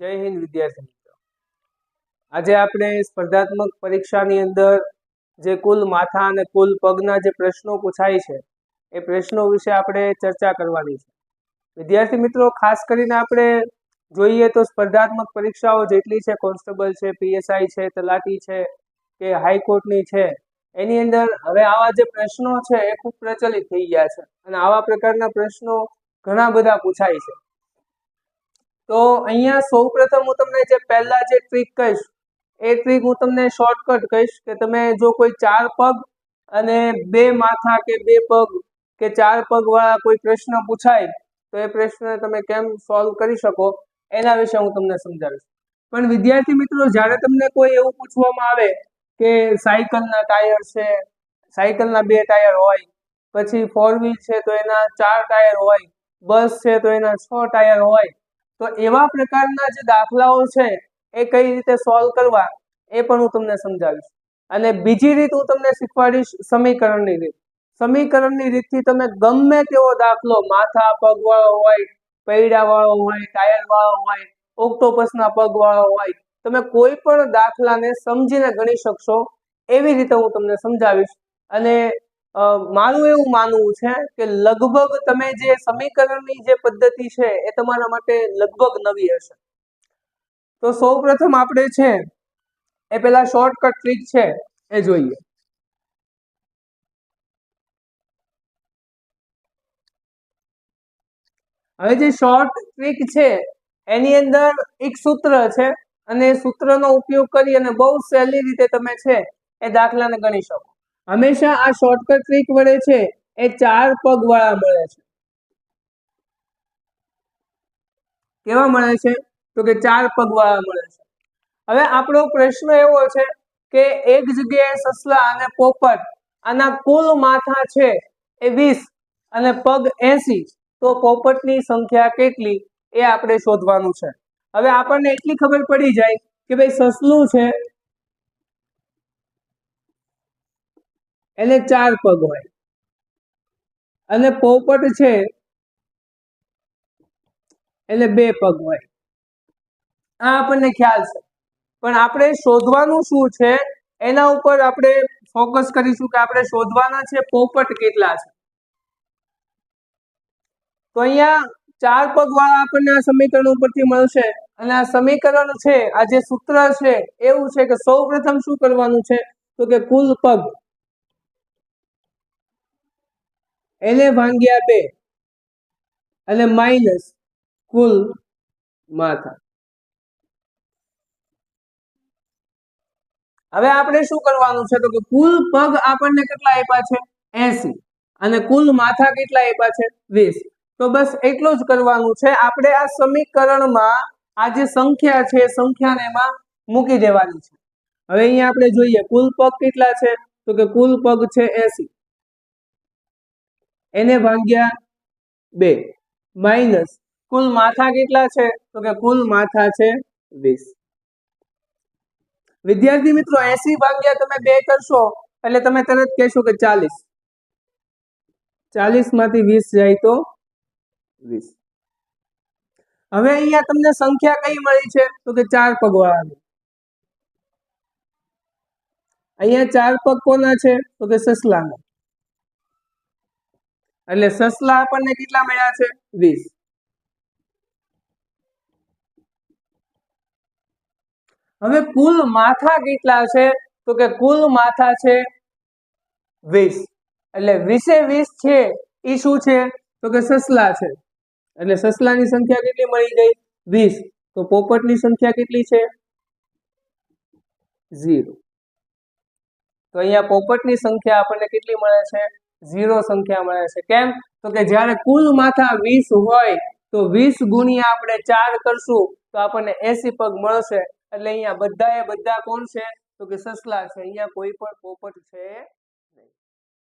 જય હિન્દ, વિદ્યાર્થી મિત્રો. આજે આપણે સ્પર્ધાત્મક પરીક્ષાની અંદર જે કુલ માથા અને કુલ પગના જે પ્રશ્નો પૂછાય છે, એ પ્રશ્નો વિશે આપણે ચર્ચા કરવાની છે. વિદ્યાર્થી મિત્રો, ખાસ કરીને આપણે જોઈએ તો સ્પર્ધાત્મક પરીક્ષાઓ જેટલી છે, કોન્સ્ટેબલ છે, પીએસઆઈ છે, તલાટી છે, કે હાઈકોર્ટની છે, એની અંદર હવે આવા જે પ્રશ્નો છે, એ ખૂબ પ્રચલિત થઈ ગયા છે. અને આવા પ્રકારના પ્રશ્નો ઘણા બધા પૂછાય છે. તો અહીંયા સૌ પ્રથમ હું તમને જે પહેલા જે ટ્રીક કહીશ, એ ટ્રીક હું તમને શોર્ટકટ કહીશ કે તમે જો કોઈ ચાર પગ અને બે માથા કે બે પગ કે ચાર પગ વાળા કોઈ પ્રશ્ન પૂછાય, તો એ પ્રશ્ન તમે કેમ સોલ્વ કરી શકો? એના વિશે હું તમને સમજાવીશ. પણ વિદ્યાર્થી મિત્રો, જ્યારે તમને કોઈ એવું પૂછવામાં આવે કે સાયકલના ટાયર છે, સાયકલના બે ટાયર હોય, પછી ફોર વ્હીલ છે તો એના ચાર ટાયર હોય બસ છે તો એના છ ટાયર હોય તો એવા પ્રકારના જે દાખલાઓ છે, એ કઈ રીતે સોલ્વ કરવા, એ પણ હું તમને સમજાવીશ. અને બીજી રીત હું તમને શીખવાડીશ સમીકરણની રીત. સમીકરણની રીતથી તમે ગમે તેવો દાખલો, માથા પગવાળો હોય, પૈડાવાળો હોય, ટાયરવાળો હોય, ઓક્ટોપસના પગવાળો હોય, તમે કોઈ પણ દાખલાને સમજીને ગણી શકશો, એવી રીતે હું તમને સમજાવીશ. અને મારું એવું માનવું છે કે લગભગ તમે જે સમીકરણની જે પદ્ધતિ છે એ તમારા માટે લગભગ નવી હશે. તો સૌ પ્રથમ આપણે છે એ પેલા શોર્ટકટ ટ્રીક છે એ જોઈએ. હવે જે શોર્ટ ટ્રીક છે એની અંદર એક સૂત્ર છે અને સૂત્રનો ઉપયોગ કરી અને બહુ સહેલી રીતે તમે છે એ દાખલાને ગણી શકો. હંમેશા આ શોર્ટકટ ટ્રીક વડે છે, એ ચાર પગ વાળા મળે છે. કેવા મળે છે? તો કે ચાર પગ વાળા મળે છે. હવે આપણો પ્રશ્ન એવો છે કે એક જગ્યાએ સસલા અને પોપટ આના કુલ માથા છે એ વીસ અને પગ એસી. તો પોપટની સંખ્યા કેટલી? એ આપણે શોધવાનું છે. હવે આપણને એટલી ખબર પડી જાય કે ભાઈ સસલું છે એને ચાર પગ હોય. અને પોપટ છે, એને બે પગ હોય. આ આપણને ખ્યાલ છે. પણ આપણે શોધવાનું શું છે? એના ઉપર આપણે ફોકસ કરીશું કે આપણે શોધવાના છે પોપટ કેટલા છે. તો અહીંયા ચાર પગ વાળા આપણને આ સમીકરણ ઉપરથી મળશે. અને આ સમીકરણ છે, આ જે સૂત્ર છે, એવું છે કે સૌ પ્રથમ શું કરવાનું છે? તો કે કુલ પગ. એને ભાંગ્યા બે અને માઇનસ કુલ માથા. હવે આપણે શું કરવાનું છે તો કે કુલ પગ આપણને કેટલા આપ્યા છે? એસી. અને કુલ માથા કેટલા આપ્યા છે? વીસ. તો બસ એટલું જ કરવાનું છે. આપણે આ સમીકરણમાં આ જે સંખ્યા છે સંખ્યાને એમાં મૂકી દેવાની છે. હવે અહીંયા આપણે જોઈએ કુલ પગ કેટલા છે? તો કે કુલ પગ છે એસી. એને ભાગ્યા બે. માઇનસ કુલ માથા કેટલા છે? તો કે કુલ માથા છે વીસ. વિદ્યાર્થી મિત્રો, એસી ભાગ્યા તમે બે કરશો, એટલે તમે તરત કહેશો કે ચાલીસ. ચાલીસમાંથી વીસ જાય તો વીસ. હવે અહીંયા તમને સંખ્યા કઈ મળી છે? તો કે ચાર પગ વાળાની અહીંયા ચાર પગ કોના છે? તો કે સસલાના. એટલે સસલા આપણને કેટલા મળ્યા છે? વીસ. હવે કુલ માથા કેટલા છે? તો કે કુલ માથા છે વીસ. એટલે વીસે વીસ છે એ શું છે? તો કે સસલા છે. એટલે સસલાની સંખ્યા કેટલી મળી ગઈ? વીસ. તો પોપટની સંખ્યા કેટલી છે? ઝીરો. તો અહીંયા પોપટની સંખ્યા આપણને કેટલી મળે છે? ઝીરો સંખ્યા મળે છે. કેમ? તો કે જ્યારે કુલ માથા વીસ હોય, તો વીસ ગુણ્યા આપણે ચાર કરશું, તો આપણને એસી પગ મળશે. એટલે અહીંયા બધા એ બધા કોણ છે? તો કે સસલા છે. અહીંયા કોઈ પણ પોપટ છે